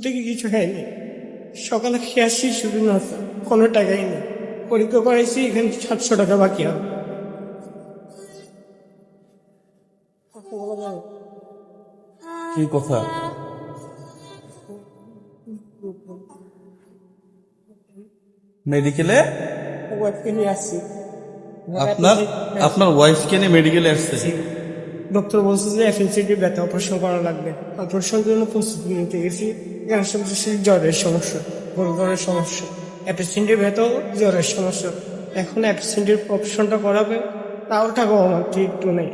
থেকে কিছু হয়নি। সকালে খেয়ে আসছি শুধু নাস্তা। কোনো টাকাই নেই। পরীক্ষা করাইছি এখানে সাতশো টাকা বাকি হবে। কি কথা? মেডিকেলে? ওয়াইফকে নিয়ে আসছি। আপনার? আপনার ওয়াইফকে নিয়ে মেডিকেলে আসছে? ডক্টর বলছে যে এফএনসিটি ব্যথা অপারেশন করা লাগবে। অপারেশনের জন্য প্রস্তুতি নিতে গেছি। এখানে সমস্যা সে জ্বরের সমস্যা জ্বরের সমস্যা অ্যাপেসেন্টের ভেতর জ্বরের সমস্যা। এখন অ্যাপেসেন্টের অপারেশনটা করাবে তাও টাকা আমার ঠিক একটু নেই।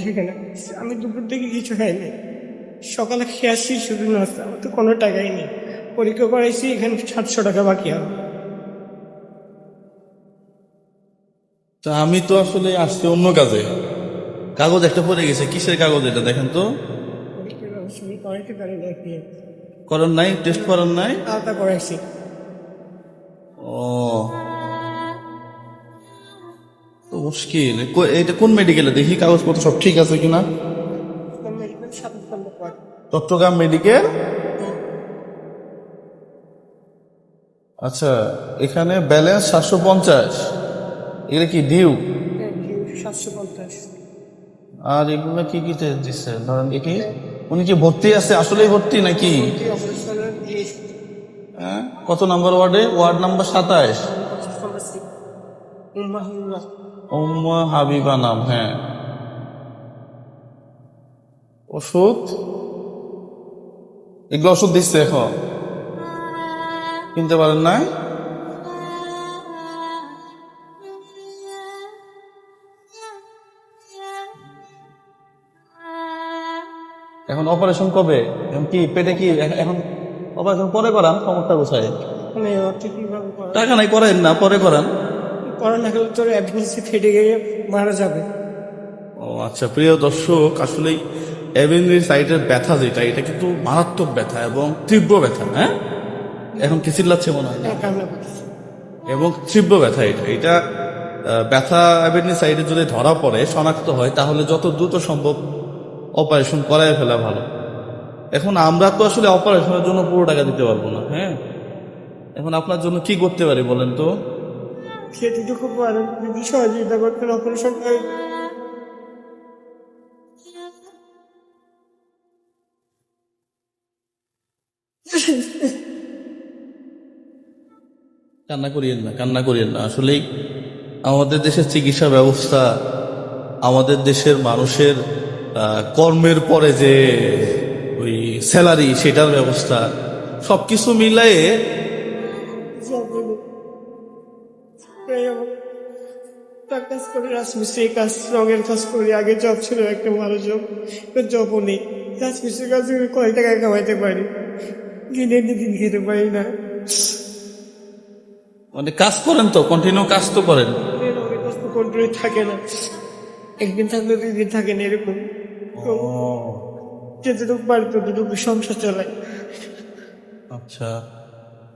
সেখানে আমি দুপুর থেকে কিছু খাইনি। সকালে খেয়ে আসছি শুধু নাস্তা আমার তো কোনো টাকাই নেই। পরীক্ষা করাইছি এখানে সাতশো টাকা বাকি হবে। তা আমি তো আসলে আসছি অন্য কাজে। কাগজ একটা পড়ে গেছে কিসের কাগজ এটা দেখেন তো। পরীক্ষার ব্যবস্থা আমি করাইতে পারি না কি করার নাই টেস্ট করার নাই? আলাদা করাইছি। ও। তো মুশকিল। এটা কোন মেডিকেলে দেখি কাগজপত্র সব ঠিক আছে কিনা। চট্টগ্রাম মেডিকেল আচ্ছা এখানে ব্যালেন্স সাতশো পঞ্চাশ। এগুলো কি ডিউ সাতশো পঞ্চাশ। আর এগুলো কি কি দিচ্ছে ধরেন দেখি উনি কি ভর্তি আছে? আসলেই ভর্তি নাকি? হ্যাঁ? কত নাম্বার ওয়ার্ডে? ওয়ার্ড নাম্বার উম্মা হাবিবা নাম হ্যাঁ। ওষুধ? এগুলো ওষুধ দিচ্ছে এখন। কিনতে পারেন না এখন অপারেশন কবে? এখন কি পেটে কি এখন অপারেশন পরে করান সমস্যা কোথায়? মানে টাকা নাই করেন না পরে করান। করা না গেলে তোর অ্যাডমিসি ফেটে গিয়ে মারা যাবে। ও আচ্ছা প্রিয় দর্শক আসলেই অ্যাভেনির সাইডের ব্যথা যেটা এটা কিন্তু মারাত্মক ব্যথা এবং তীব্র ব্যথা হ্যাঁ? এখন কি চিল্লাচ্ছে মনে হয়? হ্যাঁ, এবং তীব্র ব্যথা এটা। এটা ব্যথা অ্যাভেনি সাইডে যদি ধরা পড়ে শনাক্ত হয় তাহলে যত দ্রুত সম্ভব অপারেশন করাই ফেলা ভালো। এখন আমরা তো আসলে অপারেশনের জন্য পুরো টাকা দিতে পারব না হ্যাঁ? এখন আপনার জন্য কি করতে পারি বলেন তো? খেতে তো যদি সহযোগিতা করতেন অপারেশন কান্না করিয়েন না কান্না করিয়েন না। আসলেই আমাদের দেশের চিকিৎসা ব্যবস্থা আমাদের দেশের মানুষের কর্মের পরে যে ওই স্যালারি সেটার ব্যবস্থা সবকিছু মিলায়ে তার কাজ করে রাজমিস্ত্রি কাজ রঙের কাজ করি। আগে জব ছিল একটা ভালো জব জবও নেই। রাজমিস্ত্রি কাজ করে কয় টাকা কামাইতে পারি? দিনে দিন খেতে পারি না। মানে কাজ করেন তো কন্টিনিউ কাজ তো করেন। থাকে না। একদিন থাকলে দুই দিন থাকে না এরকম। যেটুকু পারি ততটুকু সংসার চালাই আচ্ছা।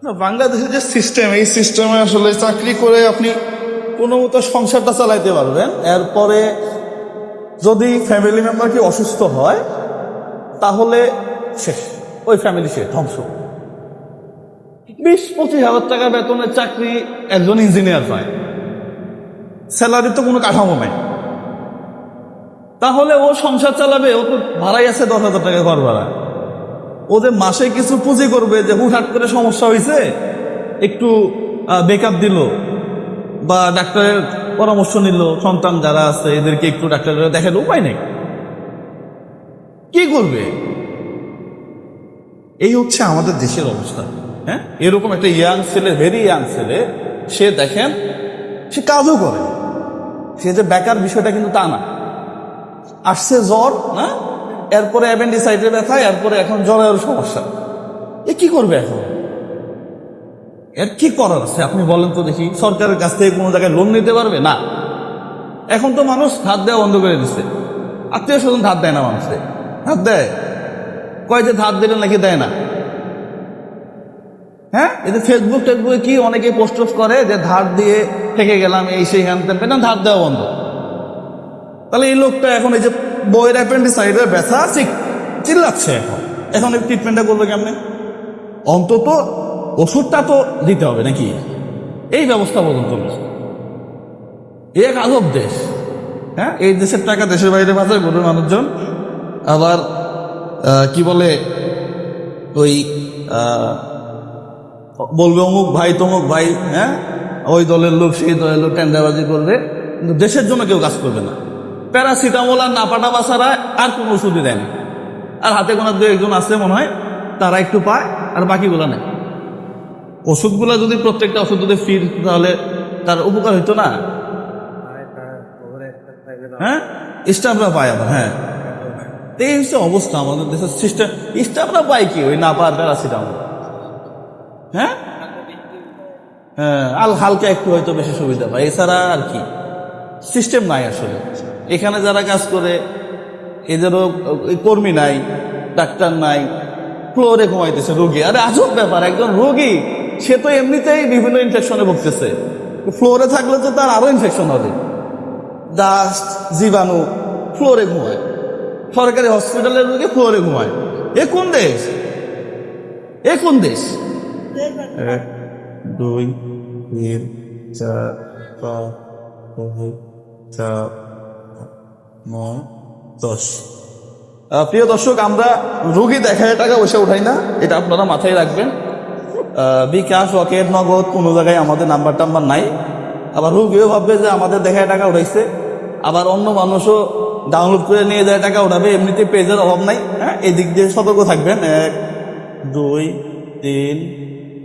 না বাংলাদেশের যে সিস্টেম এই সিস্টেমে আসলে চাকরি করে আপনি কোনো মতো সংসারটা চালাইতে পারবেন। এরপরে যদি ফ্যামিলি মেম্বার কি অসুস্থ হয় তাহলে শেষ। ওই ফ্যামিলি শেষ ধ্বংস। বিশ পঁচিশ হাজার টাকা বেতনের চাকরি একজন ইঞ্জিনিয়ার পায়। স্যালারি তো কোনো কাঠামো নাই। তাহলে ও সংসার চালাবে ও তো ভাড়াই আছে দশ হাজার টাকা ঘর ভাড়া। ও যে মাসে কিছু পুঁজি করবে যে হুটহাট করে সমস্যা হয়েছে একটু বেকআপ দিল বা ডাক্তারের পরামর্শ নিল সন্তান যারা আছে এদেরকে একটু ডাক্তারের দেখার উপায় নেই। কি করবে? এই হচ্ছে আমাদের দেশের অবস্থা। হ্যাঁ? এরকম একটা ইয়াং ছেলে ভেরি ইয়াং ছেলে সে দেখেন সে কাজও করে সে যে বেকার বিষয়টা কিন্তু তা না। আসছে জ্বর, না? এরপরে অ্যাপেন্ডিসাইটের ব্যথা, এরপরে এখন জ্বরের সমস্যা। এ কি করবে এখন? এর কি করার আছে? আপনি বলেন তো দেখি, সরকারের কাছ থেকে কোনো জায়গায় লোন নিতে পারবে? না। এখন তো মানুষ ধার দেওয়া বন্ধ করে দিচ্ছে আত্মীয় স্বজন ধার দেয় না মানুষে। ধার দেয়? কয় যে ধার দিলে নাকি দেয় না? হ্যাঁ? এতে ফেসবুক টেসবুকে কি অনেকে পোস্ট করে যে ধার দিয়ে থেকে গেলাম, এই সেই হ্যান ধার দেওয়া বন্ধ। তাহলে এই লোকটা এখন এই যে বইয়ের অ্যাপেন্ডিসাইডের ব্যথা চিক চিল্লাচ্ছে এখন। এখন এই ট্রিটমেন্টটা করবে কেমনে? অন্তত ওষুধটা তো দিতে হবে নাকি? এই ব্যবস্থা বলুন এ এক আজব দেশ। হ্যাঁ এই দেশের টাকা দেশের বাইরে পাচার করবে মানুষজন। আবার কি বলে, ওই বলবে অমুক ভাই, তমুক ভাই হ্যাঁ? ওই দলের লোক, সেই দলের লোক টেন্ডারবাজি করবে। কিন্তু দেশের জন্য কেউ কাজ করবে না। প্যারাসিটামল আর নাপাটা বাসারা আর কোনো ওষুধই দেয় না। আর হাতে গোনা দু একজন আছে মনে হয়, তারা একটু পায়, আর বাকিগুলো নেয়। ওষুধগুলো যদি প্রত্যেকটা ওষুধ যদি ফ্রি তাহলে তার উপকার হইতো না? হ্যাঁ? স্টাফরা পায় আবার হ্যাঁ। এই হচ্ছে অবস্থা আমাদের দেশের সিস্টেম স্টাফরা পায় কি? ওই না পাওয়ার প্যারাসিটামল। হ্যাঁ? হ্যাঁ আল হালকা একটু হয়তো বেশি সুবিধা পায়। এছাড়া আর কি? সিস্টেম নাই আসলে। এখানে যারা কাজ করে, এদেরও কর্মী নাই, ডাক্তার নাই, ফ্লোরে ঘুমাইতেছে রোগী। আরে আজব ব্যাপার, একজন রোগী, সে তো এমনিতেই বিভিন্ন ইনফেকশনে ভুগতেছে। ফ্লোরে থাকলে তো তার আরও ইনফেকশন হবে। ডাস্ট জীবাণু, ফ্লোরে ঘুমায়। সরকারি হসপিটালের রোগী ফ্লোরে ঘুমায়। এ কোন দেশ? এ কোন দেশ? এক, দুই, তিন, চার, পাঁচ, ছয়, সাত দশ। প্রিয় দর্শক, আমরা রোগী দেখায় টাকা পয়সা উঠাই না, এটা আপনারা মাথায় রাখবেন। বিকাশ, রকেট, নগদ, কোনো জায়গায় আমাদের নাম্বার টাম্বার নাই। আবার রুগীও ভাববে যে আমাদের দেখায় টাকা উঠাইছে। আবার অন্য মানুষও ডাউনলোড করে নিয়ে যায় টাকা উঠাবে, এমনিতে পেজের অভাব নাই। হ্যাঁ এই দিক দিয়ে সতর্ক থাকবেন। এক, দুই, তিন,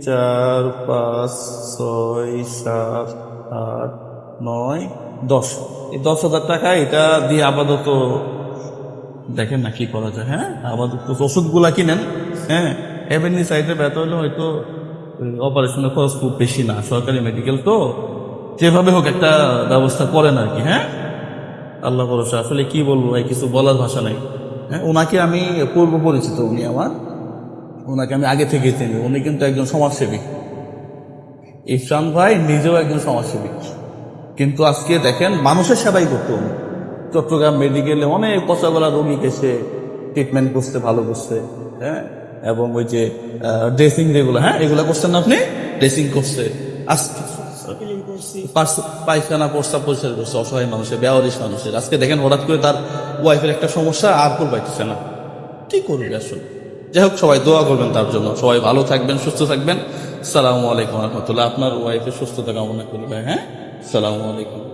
চার, পাঁচ, ছয়, সাত, আট, নয় দশ। এই দশ হাজার টাকা এটা দিয়ে আপাতত দেখেন না কি করা যায় হ্যাঁ? আপাতত ওষুধগুলা কিনেন হ্যাঁ? এমনি সাইডে ব্যথা হলে হয়তো অপারেশনের খরচ খুব বেশি না। সরকারি মেডিকেল তো যেভাবে হোক একটা ব্যবস্থা করেন আর কি হ্যাঁ? আল্লাহ ভরসা। আসলে কি বলব ভাই, কিছু বলার ভাষা নাই। হ্যাঁ ওনাকে আমি পূর্ব পরিচিত উনি আমার। ওনাকে আমি আগে থেকে চিনি। উনি কিন্তু একজন সমাজসেবী। ইফরান ভাই নিজেও একজন সমাজসেবী। কিন্তু আজকে দেখেন মানুষের সেবাই করতো উনি চট্টগ্রাম মেডিকেলে অনেক পচা গলা রোগী এসে ট্রিটমেন্ট করতে ভালো করছে হ্যাঁ? এবং ওই যে ড্রেসিং যেগুলো হ্যাঁ? এগুলো করছেন না আপনি? ড্রেসিং করছে। আজকে পায়খানা প্রস্তাব পরিষ্কার করছে অসহায় মানুষের বেয়ারিশ মানুষের। আজকে দেখেন হঠাৎ করে তার ওয়াইফের একটা সমস্যা আর কোর পাইতেছে না। কি করবে আসলে? যাই হোক সবাই দোয়া করবেন তার জন্য। সবাই ভালো থাকবেন সুস্থ থাকবেন। সালামু আলাইকুম রহমতুল্লাহ। আপনার ওয়াইফের সুস্থতা কামনা করি ভাই হ্যাঁ? সালামু আলাইকুম।